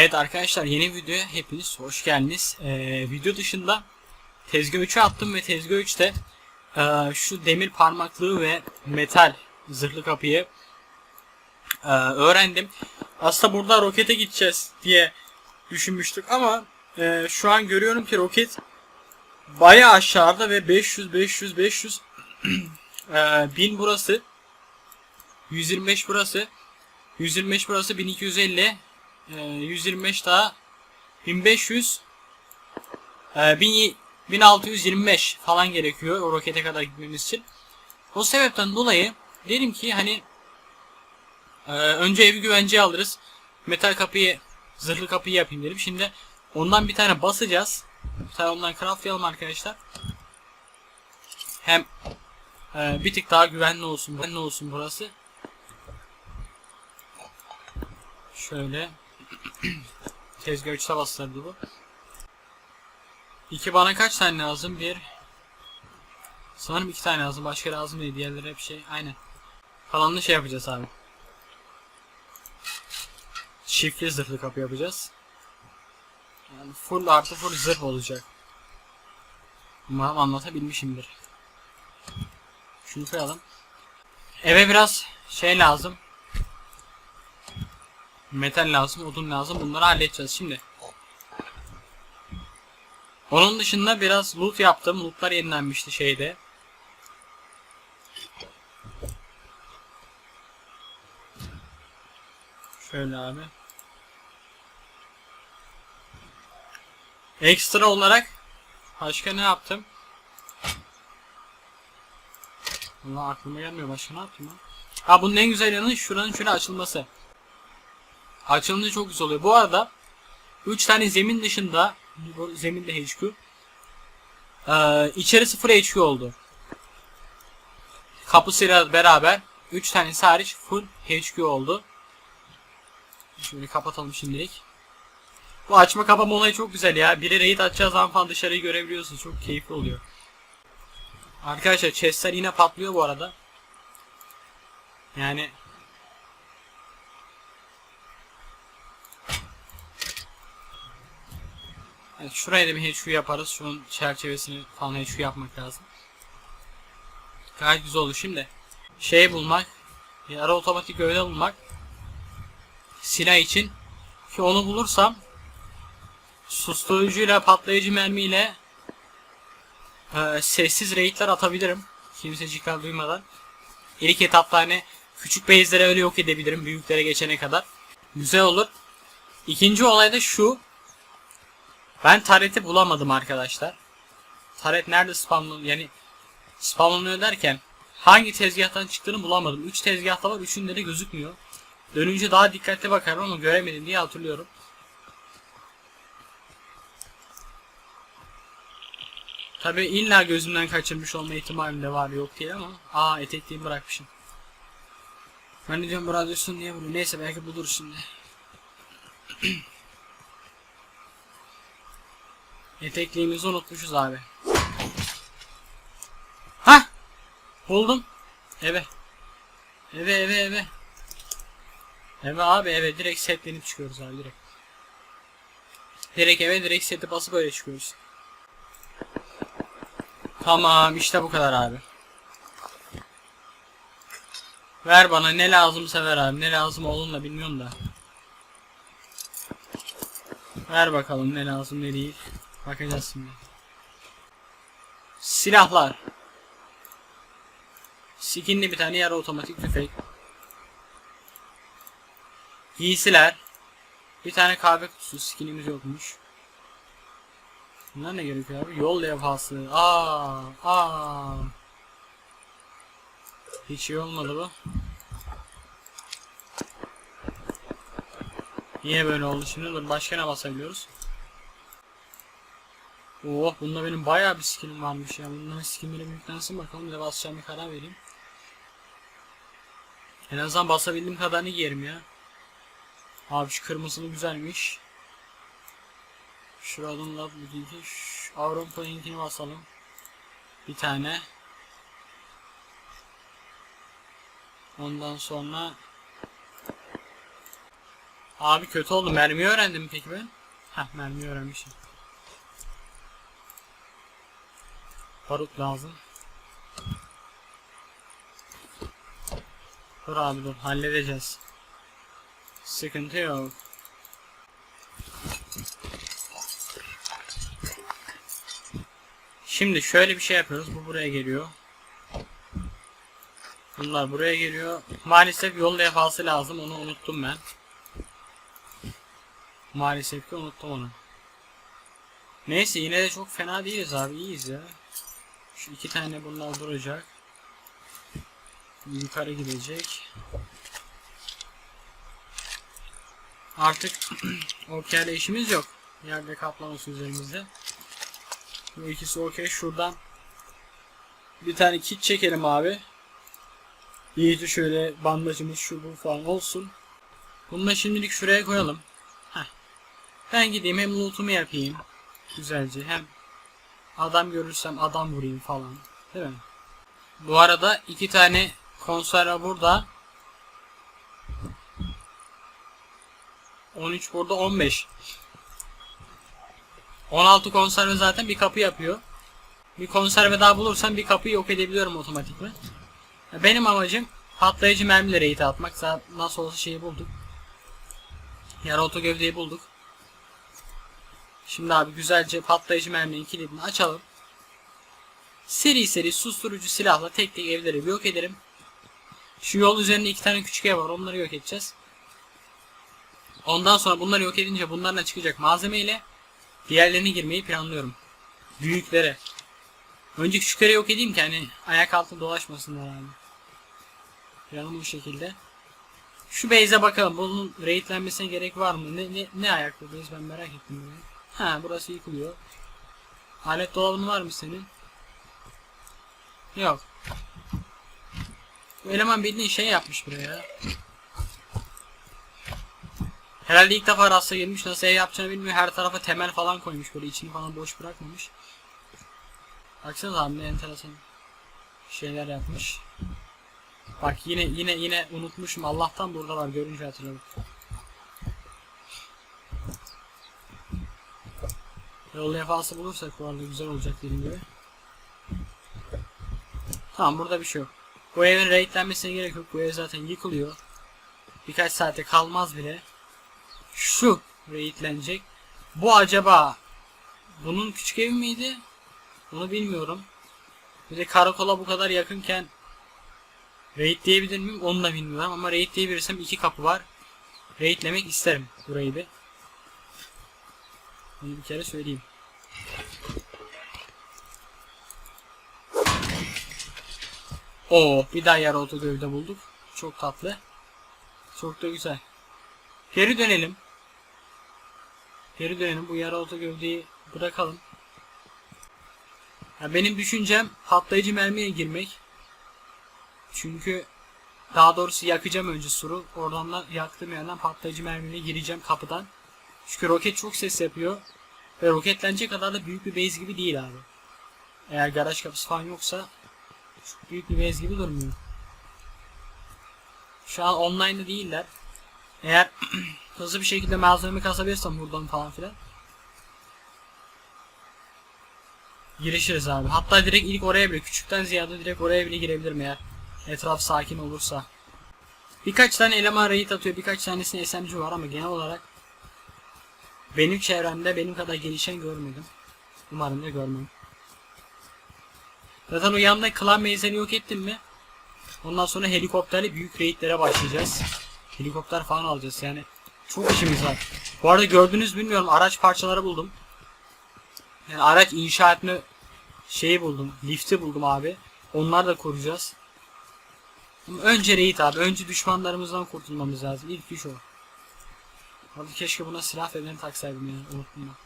Evet arkadaşlar yeni videoya hepiniz hoş geldiniz. Ee, video dışında tezgah 3'e attım ve tezgah 3'te e, şu demir parmaklığı ve metal zırhlı kapıyı e, öğrendim. Aslında burada rokete gideceğiz diye düşünmüştük ama e, şu an görüyorum ki roket baya aşağıda ve 500 500 500 e, 1000 burası 125 burası 125 burası 1250 e, 125 daha 1500 e, 1000 1625 falan gerekiyor o rokete kadar gitmemiz için. O sebepten dolayı dedim ki hani e, önce evi güvenceye alırız. Metal kapıyı zırhlı kapıyı yapayım dedim. Şimdi ondan bir tane basacağız. Bir tane ondan craftlayalım arkadaşlar. Hem e, bir tık daha güvenli olsun. Güvenli olsun burası. Şöyle. Tezgah 3'te bastırdı bu. İki bana kaç tane lazım? Bir. Sanırım iki tane lazım. Başka lazım değil. Diğerleri hep şey. Aynen. Kalanını şey yapacağız abi. Çiftli zırhlı kapı yapacağız. Yani full artı full zırh olacak. Umarım anlatabilmişimdir. Şunu koyalım. Eve biraz şey lazım. Metal lazım, odun lazım. Bunları halledeceğiz şimdi. Onun dışında biraz loot yaptım. Lootlar yenilenmişti şeyde. Şöyle abi. Ekstra olarak başka ne yaptım? Allah aklıma gelmiyor. Başka ne yaptım lan? Ha bunun en güzel yanı şuranın şöyle açılması. Açılınca çok güzel oluyor. Bu arada 3 tane zemin dışında bu zeminde HQ ee, içeri 0 HQ oldu. Kapısıyla beraber 3 tane hariç full HQ oldu. Şöyle kapatalım şimdilik. Bu açma kapama olayı çok güzel ya. Biri raid açacağı zaman falan dışarıyı görebiliyorsun. Çok keyifli oluyor. Arkadaşlar chestler yine patlıyor bu arada. Yani Evet, şuraya da bir HQ yaparız. Şunun çerçevesini falan HQ yapmak lazım. Gayet güzel oldu. Şimdi şey bulmak, bir ara otomatik gövde bulmak silah için ki onu bulursam susturucuyla patlayıcı mermiyle e, sessiz raidler atabilirim. Kimse çıkar duymadan. İlk etapta hani küçük base'lere öyle yok edebilirim büyüklere geçene kadar. Güzel olur. İkinci olay da şu. Ben tareti bulamadım arkadaşlar. Taret nerede spamlanıyor yani spamlanıyor derken hangi tezgahtan çıktığını bulamadım. 3 tezgahta var üçünde de gözükmüyor. Dönünce daha dikkatli bakarım ama göremedim diye hatırlıyorum. Tabi illa gözümden kaçırmış olma ihtimalim de var yok değil ama aa etekliğimi bırakmışım. Ben de diyorum bu radyasyon niye bunu neyse belki buluruz şimdi. Etekliğimizi unutmuşuz abi. Ha! Buldum. Eve. Eve eve eve. Eve abi eve direkt setlenip çıkıyoruz abi direkt. Direkt eve direkt seti basıp böyle çıkıyoruz. Tamam işte bu kadar abi. Ver bana ne lazımsa ver abi. Ne lazım olduğunu bilmiyorum da. Ver bakalım ne lazım ne değil. Bakacağız şimdi. Silahlar. Skinli bir tane yarı otomatik tüfek. Giysiler. Bir tane kahve kutusu. Skinimiz yokmuş. Bunlar ne gerekiyor abi? Yol levhası. Aa, aa. Hiç iyi olmadı bu. Niye böyle oldu şimdi? Dur başka ne basabiliyoruz? Oh bunda benim bayağı bir skillim varmış ya. Bunların skillleri yüklensin bakalım bir basacağım bir karar vereyim. En azından basabildiğim kadarını giyerim ya. Abi şu kırmızılı güzelmiş. Şuradan da bu Avrupa linkini basalım. Bir tane. Ondan sonra Abi kötü oldu. Mermi öğrendim peki ben? Heh mermi öğrenmişim. Barut lazım. Dur abi dur halledeceğiz. Sıkıntı yok. Şimdi şöyle bir şey yapıyoruz. Bu buraya geliyor. Bunlar buraya geliyor. Maalesef yol levhası lazım. Onu unuttum ben. Maalesef ki unuttum onu. Neyse yine de çok fena değiliz abi. iyiyiz ya. Şu iki tane bunlar duracak. Yukarı gidecek. Artık okey'le işimiz yok. Yerde kaplaması üzerimizde. Bu ikisi okey. Şuradan bir tane kit çekelim abi. İyice şöyle bandajımız şu bu falan olsun. Bunu da şimdilik şuraya koyalım. Heh. Ben gideyim hem lootumu yapayım. Güzelce hem adam görürsem adam vurayım falan. Değil mi? Bu arada iki tane konserve burada. 13 burada 15. 16 konserve zaten bir kapı yapıyor. Bir konserve daha bulursam bir kapıyı yok edebiliyorum otomatikman. Benim amacım patlayıcı mermileri eğiti atmak. Zaten nasıl olsa şeyi bulduk. Yara oto gövdeyi bulduk. Şimdi abi güzelce patlayıcı merminin kilidini açalım. Seri seri susturucu silahla tek tek evleri yok ederim. Şu yol üzerinde iki tane küçük ev var. Onları yok edeceğiz. Ondan sonra bunları yok edince bunlarla çıkacak malzemeyle diğerlerine girmeyi planlıyorum. Büyüklere. Önce küçükleri yok edeyim ki hani ayak altında dolaşmasınlar abi. Planım bu şekilde. Şu base'e bakalım. Bunun raidlenmesine gerek var mı? Ne, ne, ne ayaklı base ben merak ettim. Böyle. Ha burası yıkılıyor. Alet dolabın var mı senin? Yok. Bu eleman bildiğin şey yapmış buraya. Herhalde ilk defa rasta gelmiş nasıl ev yapacağını bilmiyor. Her tarafa temel falan koymuş böyle içini falan boş bırakmamış. Baksana abi ne enteresan şeyler yapmış. Bak yine yine yine unutmuşum. Allah'tan buradalar görünce hatırladım. Yol levhası bulursak bu arada güzel olacak dediğim gibi. Tamam burada bir şey yok. Bu evin raidlenmesine gerek yok. Bu ev zaten yıkılıyor. Birkaç saate kalmaz bile. Şu raidlenecek. Bu acaba bunun küçük evi miydi? Bunu bilmiyorum. Bir de karakola bu kadar yakınken raid diyebilir miyim? Onu da bilmiyorum ama raid diyebilirsem iki kapı var. Raidlemek isterim burayı bir. Bunu bir kere söyleyeyim. Oo, bir daha oldu gövde bulduk. Çok tatlı. Çok da güzel. Geri dönelim. Geri dönelim. Bu yara olta gövdeyi bırakalım. Ya benim düşüncem patlayıcı mermiye girmek. Çünkü daha doğrusu yakacağım önce suru. Oradan da yaktığım yerden patlayıcı mermiyle gireceğim kapıdan. Çünkü roket çok ses yapıyor. Ve roketlenecek kadar da büyük bir base gibi değil abi. Eğer garaj kapısı falan yoksa çok büyük bir base gibi durmuyor. Şu an online'da değiller. Eğer hızlı bir şekilde malzeme kasabilirsem buradan falan filan. Girişiriz abi. Hatta direkt ilk oraya bile küçükten ziyade direkt oraya bile girebilirim eğer etraf sakin olursa. Birkaç tane eleman raid atıyor. Birkaç tanesinde SMG var ama genel olarak benim çevremde benim kadar gelişen görmedim. Umarım da görmem. Zaten o yanında klan meyzeni yok ettim mi? Ondan sonra helikopterle büyük raidlere başlayacağız. Helikopter falan alacağız yani. Çok işimiz var. Bu arada gördünüz bilmiyorum araç parçaları buldum. Yani araç inşa etme şeyi buldum. Lifti buldum abi. Onları da koruyacağız. Ama önce raid abi. Önce düşmanlarımızdan kurtulmamız lazım. İlk iş o. Abi keşke buna silah fenerini taksaydım ya. Unuttum.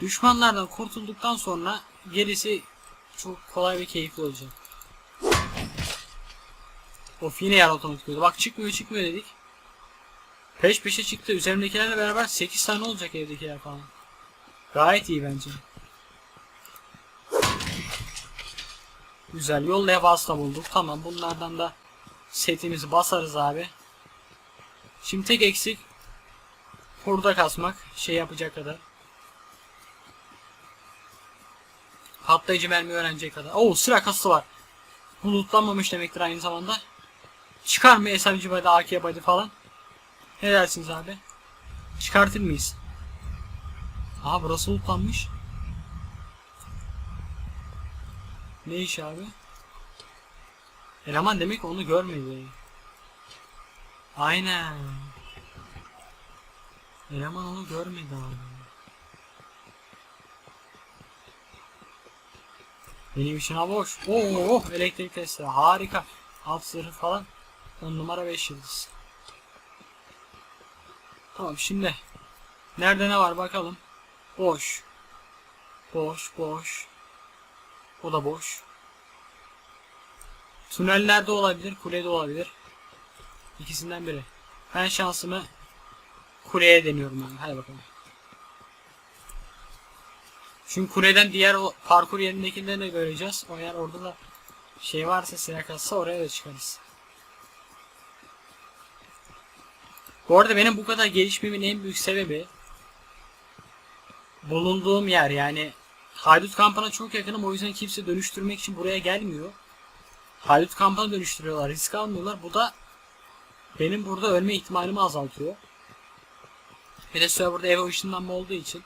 Düşmanlardan kurtulduktan sonra gerisi çok kolay ve keyifli olacak. Of yine yer otomatik oldu. Bak çıkmıyor çıkmıyor dedik. Peş peşe çıktı. Üzerimdekilerle beraber 8 tane olacak evdekiler falan. Gayet iyi bence. Güzel. Yol levhası da bulduk. Tamam bunlardan da setimizi basarız abi. Şimdi tek eksik hurda kasmak. Şey yapacak kadar. Patlayıcı mermi öğrenecek kadar. Oo sıra kası var. Bu lootlanmamış demektir aynı zamanda. Çıkar mı SMG body, AK body falan? Ne dersiniz abi? Çıkartır mıyız? Aa burası lootlanmış. Ne iş abi? Eleman demek onu görmedi. Aynen. Eleman onu görmedi abi. Benim için hava hoş. Oo, elektrik testi harika. Alt zırhı falan. 10 numara 5 yıldız. Tamam şimdi. Nerede ne var bakalım. Boş. Boş boş. O da boş. Tünellerde olabilir, kulede olabilir. İkisinden biri. Ben şansımı kuleye deniyorum yani. Hadi bakalım. Çünkü kuleden diğer o parkur yerindekileri de göreceğiz. O yer orada da şey varsa silah katsa oraya da çıkarız. Bu arada benim bu kadar gelişmemin en büyük sebebi bulunduğum yer yani Haydut kampına çok yakınım o yüzden kimse dönüştürmek için buraya gelmiyor. Haydut kampına dönüştürüyorlar risk almıyorlar bu da benim burada ölme ihtimalimi azaltıyor. Bir de serverda eve ışınlanma olduğu için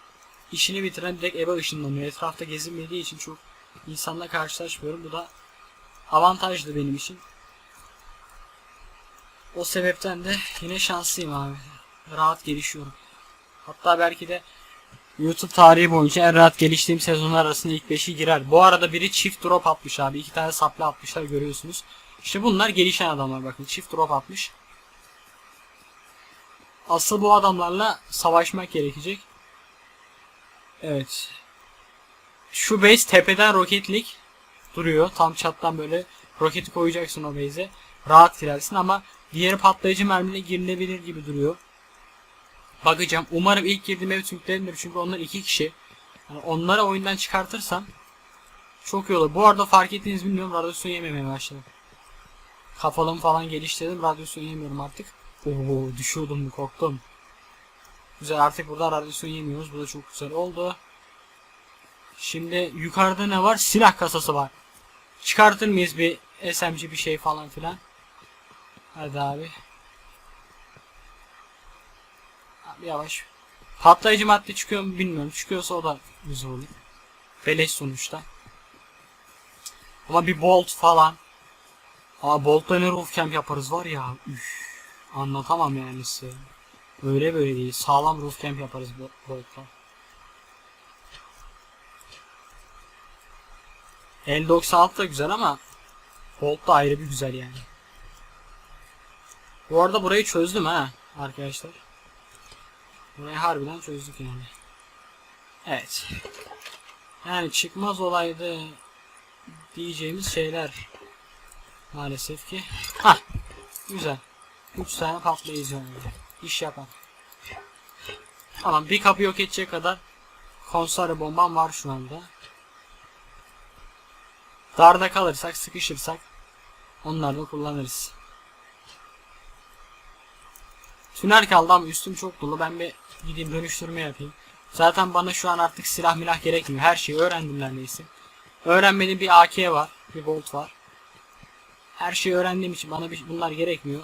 işini bitiren direkt eve ışınlanıyor. Etrafta gezinmediği için çok insanla karşılaşmıyorum. Bu da avantajlı benim için. O sebepten de yine şanslıyım abi. Rahat gelişiyorum. Hatta belki de YouTube tarihi boyunca en rahat geliştiğim sezonlar arasında ilk 5'i girer. Bu arada biri çift drop atmış abi. iki tane saplı atmışlar görüyorsunuz. İşte bunlar gelişen adamlar bakın. Çift drop atmış. Asıl bu adamlarla savaşmak gerekecek. Evet. Şu base tepeden roketlik duruyor. Tam çattan böyle roketi koyacaksın o base'e. Rahat girersin ama diğeri patlayıcı mermiyle girilebilir gibi duruyor. Bakacağım. Umarım ilk girdiğim ev Türklerindir çünkü onlar iki kişi. Yani onları oyundan çıkartırsam çok iyi olur. Bu arada fark ettiğiniz bilmiyorum radyasyon yememeye başladım. Kafalımı falan geliştirdim. Radyasyon yemiyorum artık. Oo düşüyordum korktum. Güzel artık burada radyasyon yemiyoruz. Bu da çok güzel oldu. Şimdi yukarıda ne var? Silah kasası var. Çıkartır mıyız bir SMG bir şey falan filan? Hadi abi. Abi yavaş. Patlayıcı madde çıkıyor mu bilmiyorum. Çıkıyorsa o da güzel olur. Beleş sonuçta. Ama bir bolt falan. Aa boltla ne roof camp yaparız var ya. Üf, anlatamam yani size. Öyle böyle değil. Sağlam roof camp yaparız bu boltla. L96 da güzel ama Bolt da ayrı bir güzel yani. Bu arada burayı çözdüm ha arkadaşlar. Burayı harbiden çözdük yani. Evet. Yani çıkmaz olaydı diyeceğimiz şeyler maalesef ki. Ha, güzel. 3 tane patlayıcı yani. İş yapan. Tamam bir kapı yok edecek kadar konserve bombam var şu anda. Darda kalırsak, sıkışırsak onları da kullanırız. Tünel kaldı ama üstüm çok dolu. Ben bir gideyim dönüştürme yapayım. Zaten bana şu an artık silah milah gerekmiyor. Her şeyi öğrendim neredeyse. Öğrenmediğim bir AK var. Bir bolt var. Her şeyi öğrendiğim için bana bir, bunlar gerekmiyor.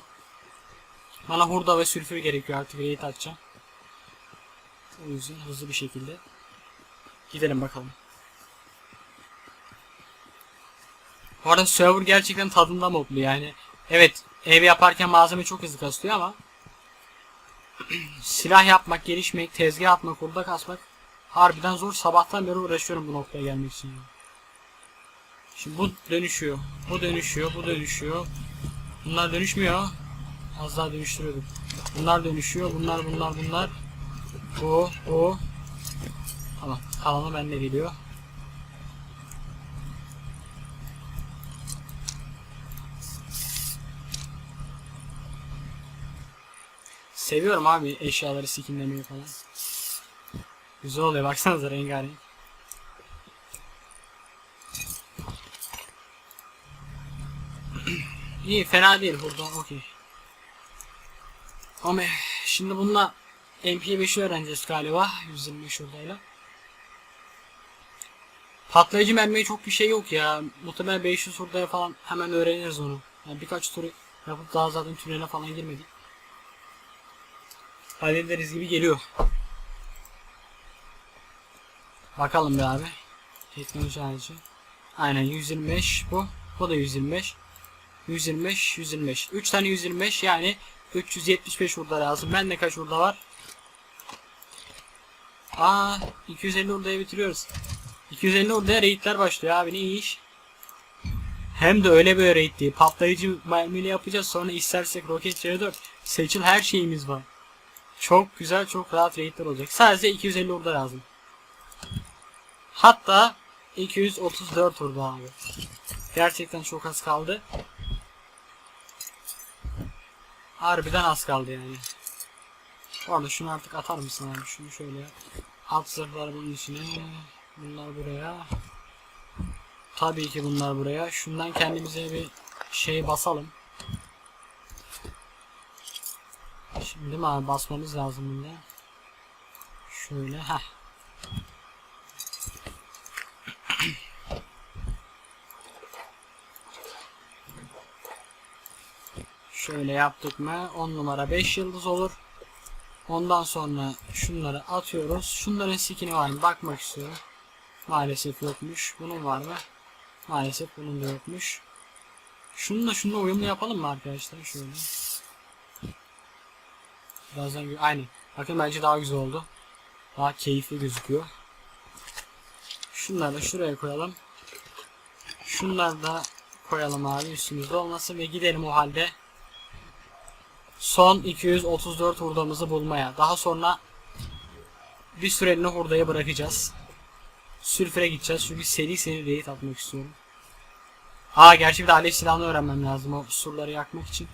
Bana hurda ve sülfür gerekiyor artık raid atacağım. O yüzden hızlı bir şekilde gidelim bakalım. Bu arada server gerçekten tadında mutlu yani. Evet ev yaparken malzeme çok hızlı kasıyor ama silah yapmak, gelişmek, tezgah atmak, hurda kasmak harbiden zor. Sabahtan beri uğraşıyorum bu noktaya gelmek için. Şimdi bu dönüşüyor. Bu dönüşüyor. Bu dönüşüyor. Bunlar dönüşmüyor. Az daha dönüştürüyorduk. Bunlar dönüşüyor. Bunlar bunlar bunlar. Bu bu. Tamam. Kalanı bende geliyor. Seviyorum abi eşyaları skinlemeyi falan. Güzel oluyor baksanıza rengarenk. İyi fena değil burada okey. Ama şimdi bununla MP5'i öğreneceğiz galiba 125 hurdayla. Patlayıcı mermiye çok bir şey yok ya. Muhtemelen 500 hurdaya falan hemen öğreniriz onu. Yani birkaç tur yapıp daha zaten tünele falan girmedik. Hallederiz gibi geliyor. Bakalım bir abi. Teknoloji harici. Aynen 125 bu. Bu da 125. 125, 125. 3 tane 125 yani 375 hurda lazım. Bende kaç hurda var? Aa 250 hurdaya bitiriyoruz. 250 hurdaya raidler başlıyor abi ne iyi iş. Hem de öyle bir raid değil. Patlayıcı mermiyle yapacağız sonra istersek roket C4 seçil her şeyimiz var. Çok güzel çok rahat raidler olacak. Sadece 250 hurda lazım. Hatta 234 hurda abi. Gerçekten çok az kaldı. Harbiden az kaldı yani. Bu arada şunu artık atar mısın abi? Şunu şöyle. Alt zırhlar bunun içine. Bunlar buraya. Tabii ki bunlar buraya. Şundan kendimize bir şey basalım. Şimdi mi abi basmamız lazım bunda. Şöyle ha. Şöyle yaptık mı 10 numara 5 yıldız olur. Ondan sonra şunları atıyoruz. Şunların skin'i var mı? Bakmak istiyorum. Maalesef yokmuş. Bunun var mı? Maalesef bunun da yokmuş. Şununla şununla uyumlu yapalım mı arkadaşlar? Şöyle. Birazdan aynı. Bakın bence daha güzel oldu. Daha keyifli gözüküyor. Şunları da şuraya koyalım. Şunları da koyalım abi üstümüzde olmasın ve gidelim o halde. Son 234 hurdamızı bulmaya. Daha sonra bir süreliğine hurdayı bırakacağız. Sülfüre gideceğiz çünkü seri seri raid atmak istiyorum. Aa gerçi bir de alev silahını öğrenmem lazım o surları yakmak için.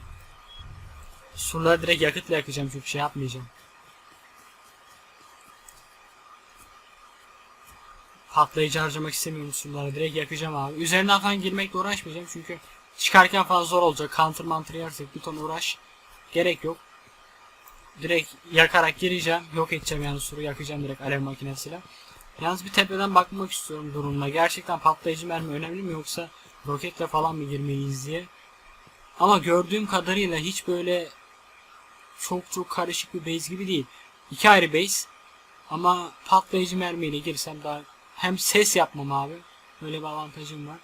Surları direkt yakıtla yakacağım çünkü şey yapmayacağım. Patlayıcı harcamak istemiyorum surları direkt yakacağım abi. Üzerinden falan girmekle uğraşmayacağım çünkü çıkarken falan zor olacak. Counter mantır yersek bir ton uğraş. Gerek yok. Direkt yakarak gireceğim. Yok edeceğim yani suru yakacağım direkt alev makinesiyle. Yalnız bir tepeden bakmak istiyorum durumuna. Gerçekten patlayıcı mermi önemli mi yoksa roketle falan mı girmeliyiz diye. Ama gördüğüm kadarıyla hiç böyle çok çok karışık bir base gibi değil. İki ayrı base. Ama patlayıcı mermiyle girsem daha hem ses yapmam abi. Böyle bir avantajım var.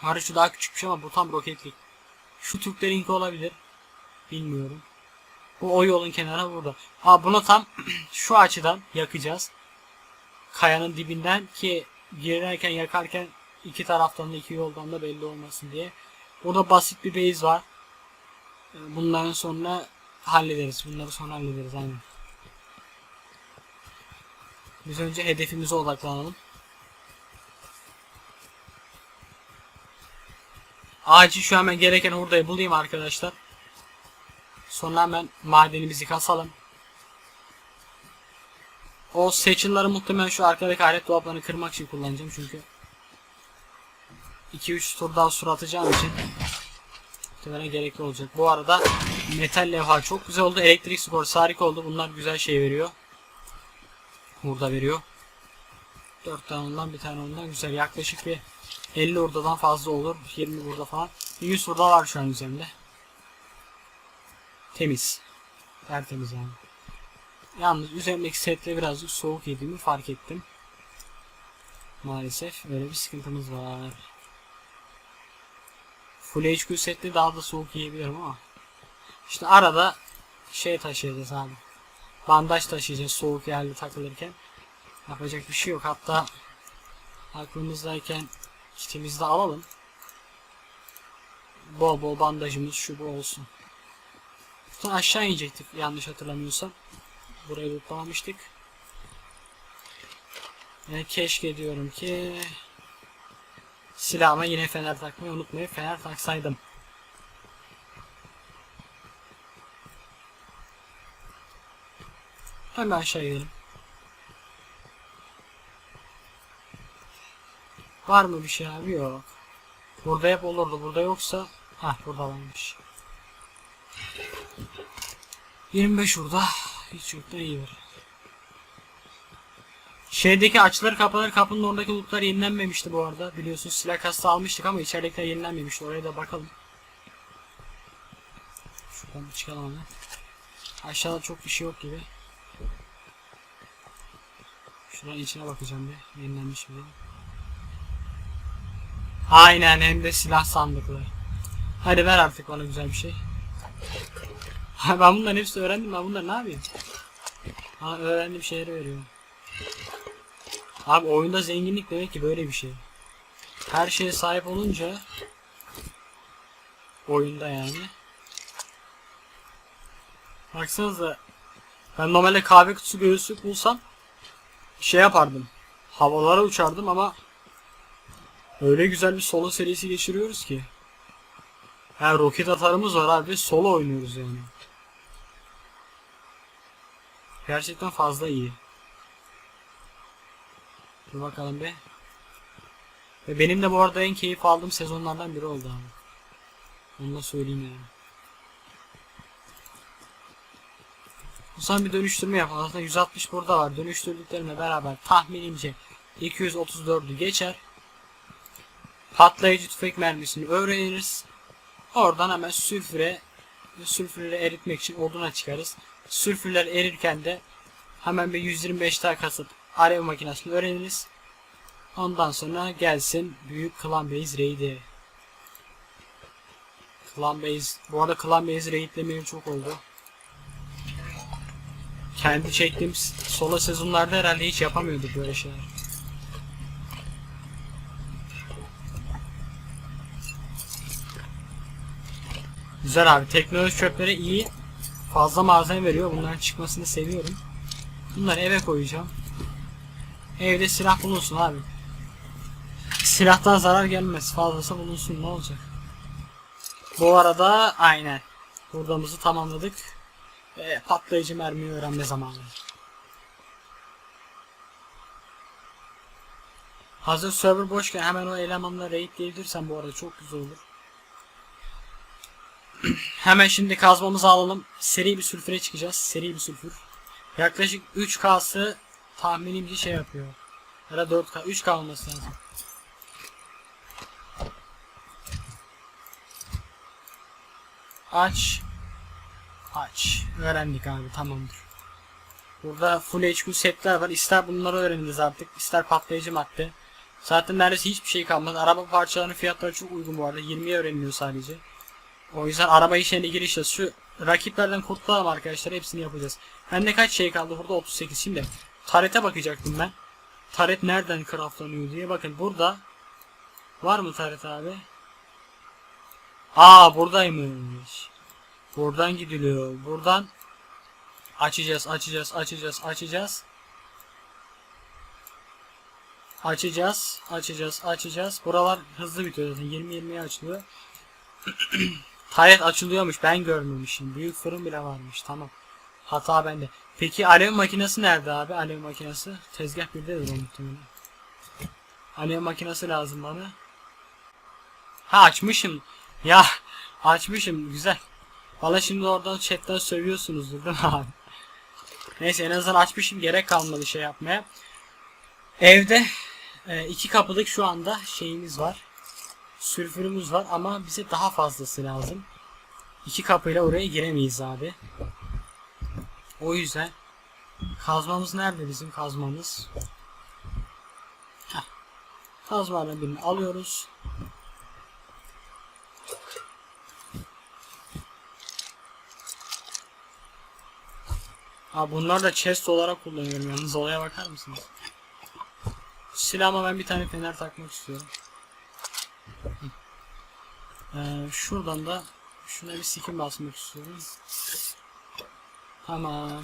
Hariç şu daha küçük bir şey ama bu tam roketlik. Şu Türklerinki olabilir. Bilmiyorum. Bu o yolun kenarı burada. Ha bunu tam şu açıdan yakacağız. Kayanın dibinden ki girerken yakarken iki taraftan da iki yoldan da belli olmasın diye. Burada basit bir base var. Ee, Bunların sonra hallederiz. Bunları sonra hallederiz aynen. Biz önce hedefimize odaklanalım. Acil şu hemen gereken hurdayı bulayım arkadaşlar. Sonra hemen madenimizi kasalım. O seçilleri muhtemelen şu arkadaki alet dolaplarını kırmak için kullanacağım çünkü 2-3 tur daha sur atacağım için muhtemelen gerekli olacak. Bu arada metal levha çok güzel oldu. Elektrik sigortası harika oldu. Bunlar güzel şey veriyor. Burada veriyor. 4 tane ondan bir tane ondan güzel. Yaklaşık bir 50 ordadan fazla olur. 20 burada falan. 100 burada var şu an üzerimde. Temiz. Tertemiz yani. Yalnız üzerimdeki setle birazcık soğuk yediğimi fark ettim. Maalesef öyle bir sıkıntımız var. Full HQ setle daha da soğuk yiyebilirim ama. İşte arada şey taşıyacağız abi. Bandaj taşıyacağız soğuk yerde takılırken. Yapacak bir şey yok. Hatta aklımızdayken kitimizi de alalım. Bol bol bandajımız şu bu olsun. Sonra aşağı inecektik yanlış hatırlamıyorsam. Burayı lootlamamıştık. Yani keşke diyorum ki silahıma yine fener takmayı unutmayıp fener taksaydım. Hemen aşağı gidelim. Var mı bir şey abi? Yok. Burada hep olurdu. Burada yoksa... Hah burada varmış. 25 orada. Hiç yoktan iyidir. Şeydeki açıları kapaları kapının oradaki lootlar yenilenmemişti bu arada. Biliyorsunuz silah kası almıştık ama içeridekiler yenilenmemişti. Oraya da bakalım. Şuradan bir çıkalım hemen. Aşağıda çok bir şey yok gibi. Şuranın içine bakacağım bir. Yenilenmiş mi. Aynen hem de silah sandıkları. Hadi ver artık bana güzel bir şey. Ben bunların hepsini öğrendim. Ben bunları ne yapayım? Ha öğrendiğim şeyleri veriyorum. Abi oyunda zenginlik demek ki böyle bir şey. Her şeye sahip olunca oyunda yani. Baksanıza ben normalde kahve kutusu göğüslük bulsam şey yapardım. Havalara uçardım ama öyle güzel bir solo serisi geçiriyoruz ki. Ha roket atarımız var abi. Solo oynuyoruz yani. Gerçekten fazla iyi. Dur bakalım be. Ve benim de bu arada en keyif aldığım sezonlardan biri oldu abi. Onu da söyleyeyim yani. Zaman bir dönüştürme yapalım. Aslında 160 burada var. Dönüştürdüklerimle beraber tahminimce 234'ü geçer. Patlayıcı tüfek mermisini öğreniriz. Oradan hemen sülfüre sülfürleri eritmek için oduna çıkarız. Sülfürler erirken de hemen bir 125 daha kasıp alev makinesini öğreniriz. Ondan sonra gelsin büyük Clan Base raid'i. Clan Base, bu arada Clan Base raid'lemeli çok oldu. Kendi çektiğim solo sezonlarda herhalde hiç yapamıyorduk böyle şeyler. Güzel abi. Teknoloji çöpleri iyi. Fazla malzeme veriyor. Bunların çıkmasını seviyorum. Bunları eve koyacağım. Evde silah bulunsun abi. Silahtan zarar gelmez. Fazlası bulunsun ne olacak? Bu arada aynen. Buradamızı tamamladık. Ve patlayıcı mermiyi öğrenme zamanı. Hazır server boşken hemen o elemanla raidleyebilirsen bu arada çok güzel olur. Hemen şimdi kazmamızı alalım. Seri bir sülfüre çıkacağız. Seri bir sülfür. Yaklaşık 3K'sı tahminimce şey yapıyor. Ya da 4K, 3K olması lazım. Aç. Aç. Öğrendik abi tamamdır. Burada full HQ setler var. İster bunları öğreniriz artık. ister patlayıcı madde. Zaten neredeyse hiçbir şey kalmadı. Araba parçalarının fiyatları çok uygun bu arada. 20'ye öğreniliyor sadece. O yüzden araba işine girişeceğiz. Şu rakiplerden kurtulalım arkadaşlar. Hepsini yapacağız. Bende kaç şey kaldı? Burada 38. Şimdi tarete bakacaktım ben. Taret nereden craftlanıyor diye. Bakın burada. Var mı taret abi? Aa buradaymış. Buradan gidiliyor. Buradan açacağız, açacağız, açacağız, açacağız. Açacağız, açacağız, açacağız. Buralar hızlı bitiyor zaten. 20-20'ye açılıyor. Taret açılıyormuş. Ben görmemişim. Büyük fırın bile varmış. Tamam. Hata bende. Peki alev makinesi nerede abi? Alev makinesi. Tezgah birdedir o muhtemelen. Alev makinesi lazım bana. Ha açmışım. Ya açmışım. Güzel. Valla şimdi oradan chatten sövüyorsunuzdur değil mi abi? Neyse en azından açmışım. Gerek kalmadı şey yapmaya. Evde e, iki kapılık şu anda şeyimiz var sülfürümüz var ama bize daha fazlası lazım. İki kapıyla oraya giremeyiz abi. O yüzden kazmamız nerede bizim kazmamız? Heh. Kazmalardan birini alıyoruz. Ha bunlar da chest olarak kullanıyorum yalnız olaya bakar mısınız? Silahıma ben bir tane fener takmak istiyorum. Ee, şuradan da şuna bir skin basmak istiyorum. Tamam.